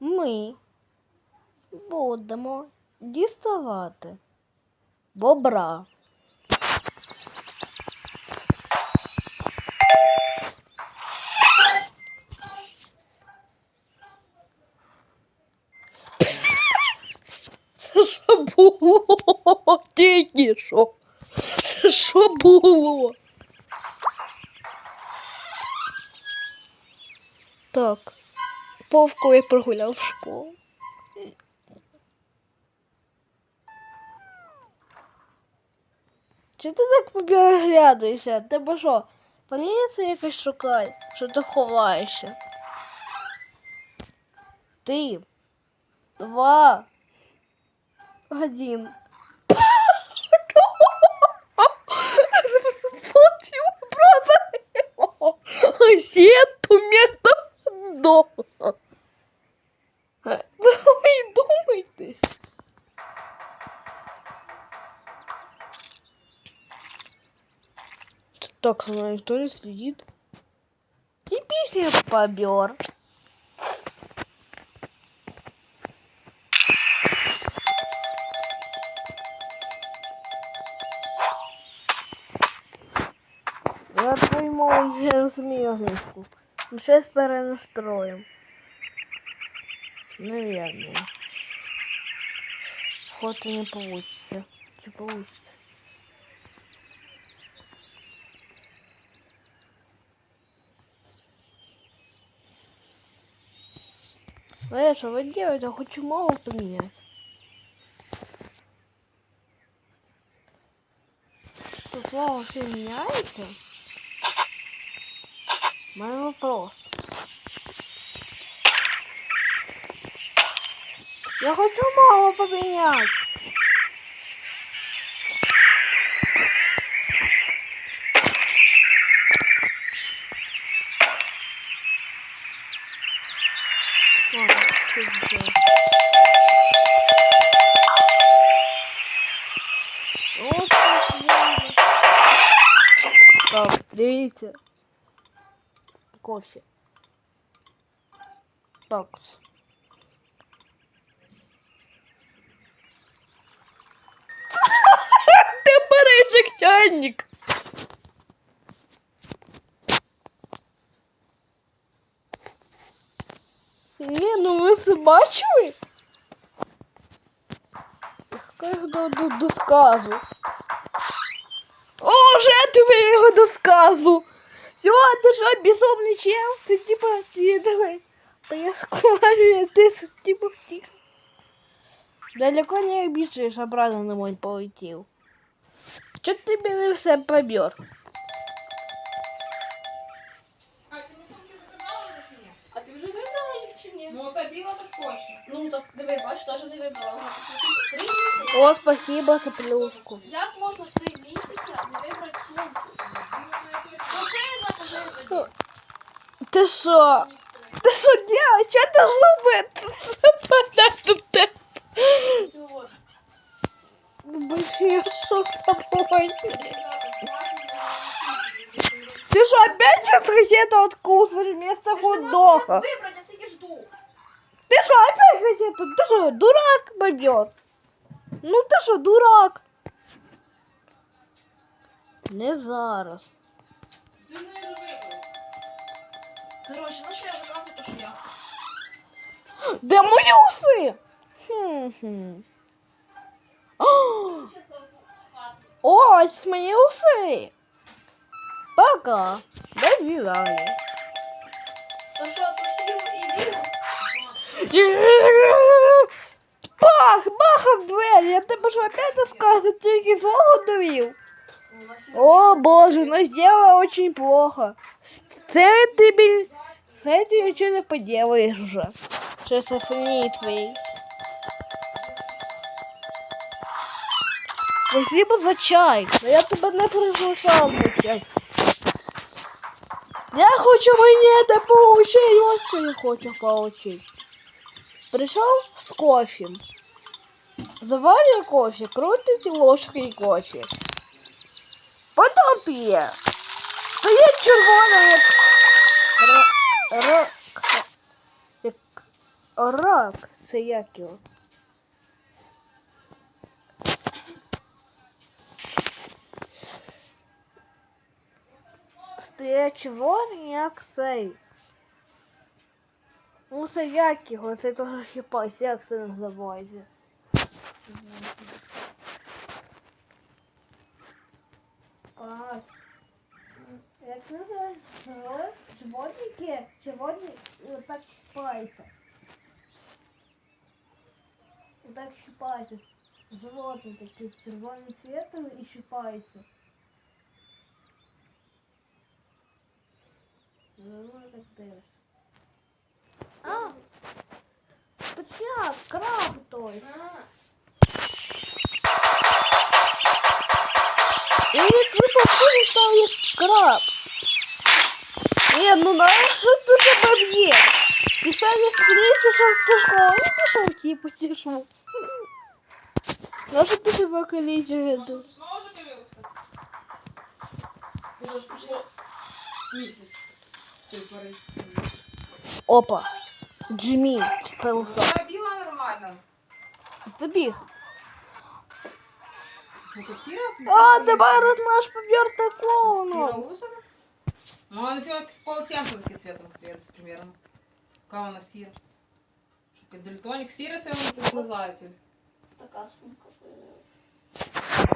ми будемо діставати бобра. Це що було? Тільки що? Це що було? Так. Повку я прогуляв школу. Чи ти так поглядаєшся? Тебе що? Поліція якась шукає, що ти ховаєшся? Ти. Два. Один. Так, за мной никто не следит. Типичный побер. Я пойму, я розумію англійську. Ну, щось перенастроїм. Наверное. Фото не получится. Чи получится? Что, вы делаете? Я хочу мову поменять. Тут мова все меняется? Мой вопрос. Я хочу мову поменять. Так дивіться. Кофе. Так. Тепер чайник. Ні, ну ви це бачили? Скажу до, до, до сказу. О, вже тебе його до сказу. Все, ти що, безумний чел? Ти типа, ти давай. Та я скажу, ти типа втік. Далеко не біжиш, обратно на мой полетів. Чо ти мене все побір? А ти не сумки заказала їх чи ні? А ти вже вибрала їх чи ні? Ну, побіла так точно. Ну так диви, бач, теж не вибрала. Ага, ти що, Три місяці. О, спасибо за плюшку. Як можна Ти що? Ти що делаешь? Що ти? Подати Блин, що з тобою? Ты что, опять сейчас газету откусываешь вместо хот-дога? Ты что, опять газету? Ты что, дурак, бобер? Ну ты что, дурак? Не зараз. Ти не вибрала. Коротше, ну що я заказую, то що я. Де мої уси? Хм-хм. О, Ось мої уси. Пока. До свидания. То що, тусів і віру? Бах, бах в двері. Я тебе що опять розказую, тільки свого довів. О, боже, ну сделала очень плохо. Це тобі... С этим ничего не поделаешь уже. Сейчас охренеть твоей. Спасибо за чай. Но я тебе не приглашав на чай. Я хочу монеты получить. Вот что я хочу получить. Пришел с кофе. Заварил кофе, крутить ложкой кофе. П'є. Стоїть червона, як... Р... Р... Як... рак. Це як його? Стає червоний, як цей. Ну це як його, це теж хіпась, як це називається? А, як це називається? Животники, животні так щипаються. Так щипаються. Животні такі з червоним цветом і щипаються. Ну, так дивишся. А! Точняк, краб той. І як ви попали, став як краб. Ні, ну на що ти себе б'є? Писання скоріше, щоб ти школу пішов, типу, тішу. На що ти себе калічиш? Может, снова же появился? Уже прошло месяц с той поры. Опа. Джиммі, це уса. Пробила нормально. Забіг. Это? А, тепер наш побір Сира такого. Ну, она сегодня полотенце таким цветом цвется примерно. Какая она Сира? Что, как дальтоник? Сира сегодня тут глаза эти. Така сумка появилась.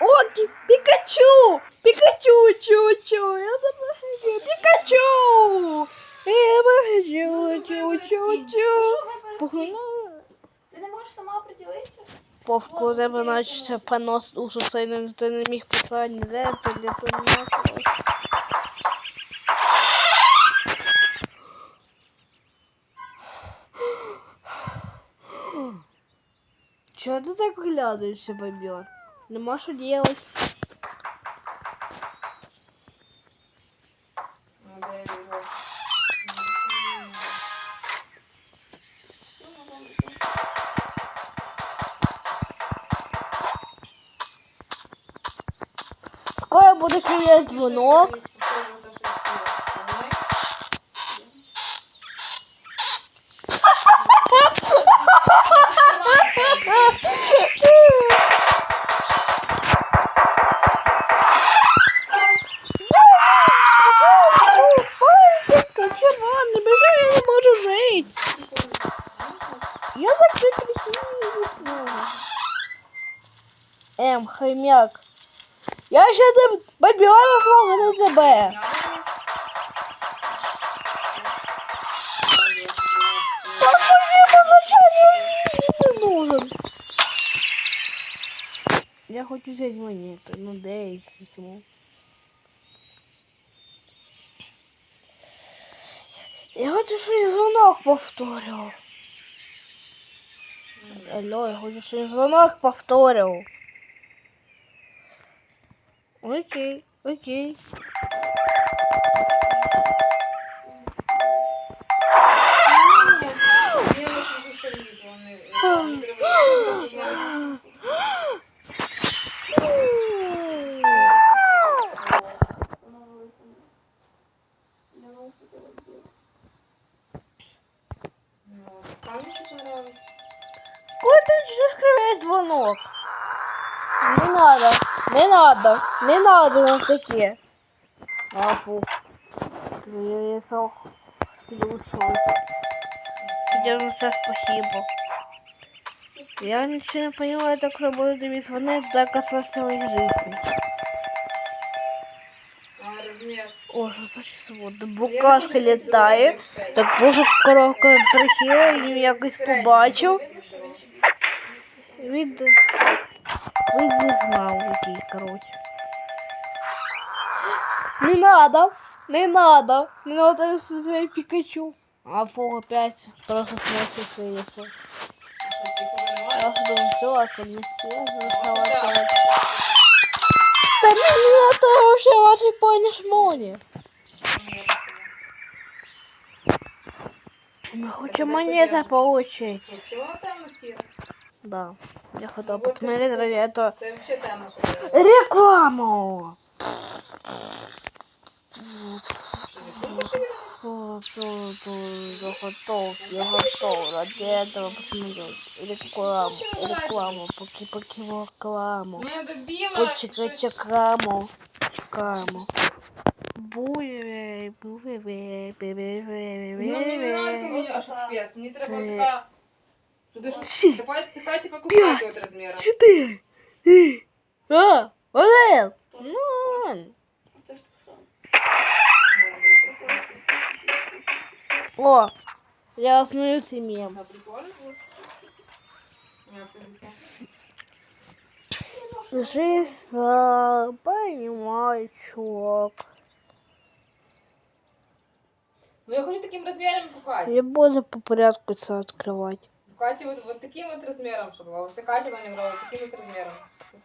О, ки- Пикачу! Пикачу, чу, чу, хочу. Пикачу! Хочу, чу, чу, чу. Похуй. Ну, ти не можеш сама приділитися? Похуй, де вона ще понос у сусідним, ти не міг писати ніде, то не то не ніякого. Чего ты так глядываешься, бобер? Не можешь делать. Червоний, бля, я красивий знову. Ем, хомяк. Я ще тебе бабіона свого не тебе. Папа, мені позначання не нужен. Я хочу взяти монети. Ну де їх візьму? Я хочу, щоб я дзвонок повторював. Алло, я хочу, щоб я дзвонок повторював. Окей, окей. Мне очень веселись, он, э, э, не надо на таке. А, фу. Твоє. Тебе за це спасибо. Я ничего не понимаю, так что буду тебе звонить до конца своей жизни. О, що це число? Букашка літає. Так боже, коровка присіла, він якось побачив. Від... Відігнав який, короче. Не надо, не надо, не надо своє Пикачу. А фу, опять просто смотрит лицо. Я думаю, все, а ко мне все захватывают. Да мне это вообще ваши поняш мони. Мы хотим монеты получить. Сира? Да. Я хотела Вот и посмотреть Это вообще там. рекламу. готов, я готов, я готов. Ради этого посмотреть рекламу, рекламу, поки поки рекламу. Не добіла. Почекайте щось- рекламу, чекаємо. Буй, буй, буй, буй, буй, Ну, мені не нравится, буй. мені аж капець. Мені треба Ти- така... Туди ж... Шість. Тепер, тепер типа купувати от розміру. Чотири, три, а, один. Ну, ладно. Це ж так само. О, я цей мем. А. Жизнь, а, понимаю, чувак. Ну я хочу таким розміром купати. Я буду по порядку це відкривати. Катя вот, вот таким вот размером, чтобы была. Если Катя брала, вот таким вот размером.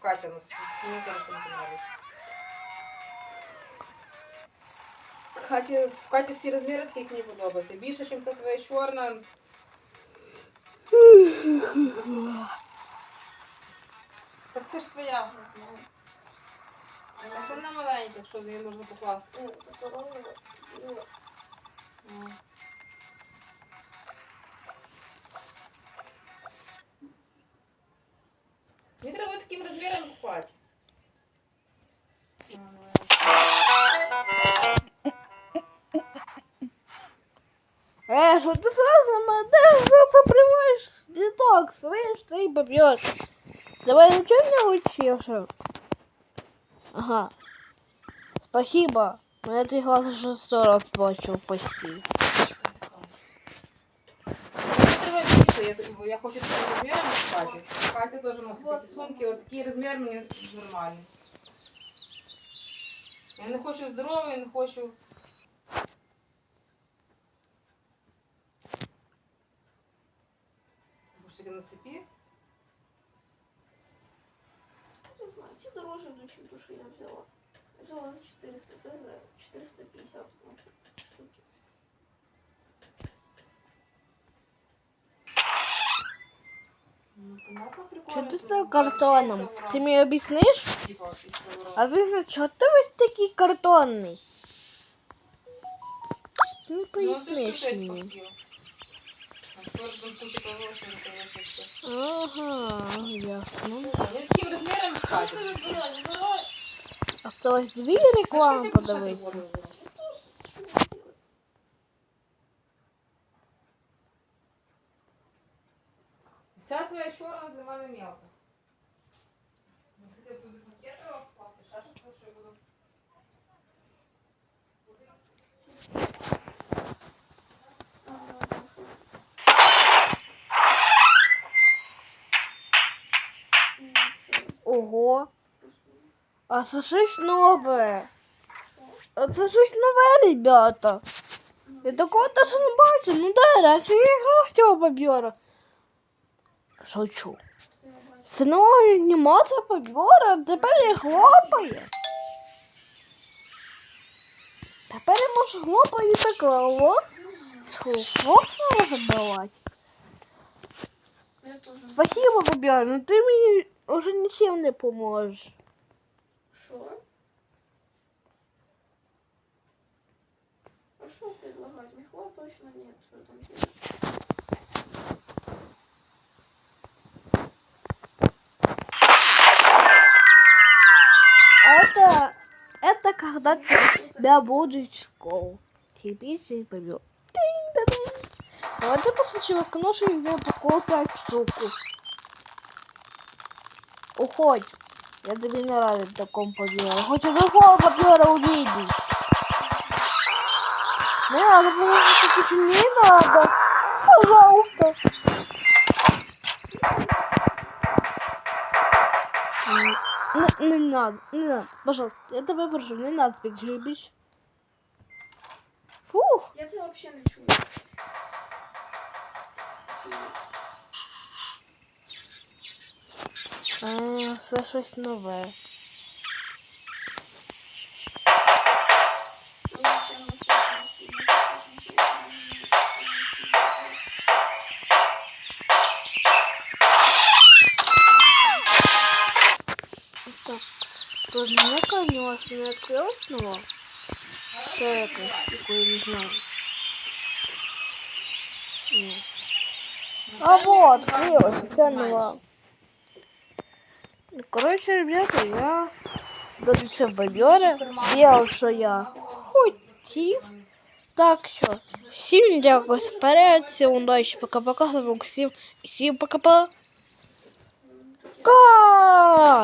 Катя, ну, таким вот размером не нравится. Катя, Катя всі розміри таких мені подобаються. Більше, ніж це твоя чорна. Так це ж твоя. Не знаю. А Це не маленька, якщо її можна покласти. Ну, це корова. Ну, Ну. Мені треба таким розміром купати. Э, что ты сразу модель запрямаешь деток, слышь, ты побьешь. Давай, ну что меня учишь? Ага. Спасибо. Я ты глаз уже сто раз бачив почти. Треба більше, я, я хочу таким розміром купати. Катя теж носить такі сумки, от такий розмір мені нормальний. Я не хочу здоровий, не хочу. Бушики на цепі. Не знаю, ці дорожчі йдуть, ніж ту, що я взяла. Я взяла за 400, це за 450, тому що такі штуки. Ну, понятно, прикольно. Что ты що стал зараз картоном? ще й Ты савура. мне объяснишь? Типа, із савура. А вы что ты весь такий картонный? Ты не Ну, це ж пояснишь сюжет мне. хотів. А хто ж там куча повелося, не конечно, все. Ага, ясно. Він таким розміром Що катить. ти розбирай, збирай. Осталось дві реклами подивитися. Що ви робили? Ця твоя чорна для мене мелка. Ну, Хотя тут пакети класти, ще щось, що я буду. Ого. Просто. А це щось нове. Що? А це щось нове, ребята. Ну, Я такого теж не бачу. Ну да, раніше я грав з цього бобера. Шучу. я бачу. Це нова анімація бобера, тепер я хлопає. Тепер я можу хлопати так о. Хлоп треба забивати. Я теж. не- Спасибо, бобер, ну ти мені вже нічим не поможеш. Що? А что предлагать? Мехла точно нет в этом фильме. Это, это когда тебя будут в школу. Тебе же побил. Давайте постучим в окно, что я упаковал пять штуку. Уходь. Я тебе не рад в таком побере. Хочу другого побера увидеть. Не надо, потому что не надо. Пожалуйста. Не, не надо, не надо, пожалуйста, я тебя прошу, не надо тебе гребить. Фух, Я тебя вообще не. Чую. А, сошлось новое. щось нове. Так, тут не открылось снова. Шека, такой не знаю. Нет. А вот, открылось, ценного. Коротше, ребята, я дуже все бобьоре. Сделав, що я хотів. Так що, всім дякую за перегляд, всім удачі, пока-пока, всім, всім пока-пока. Ка!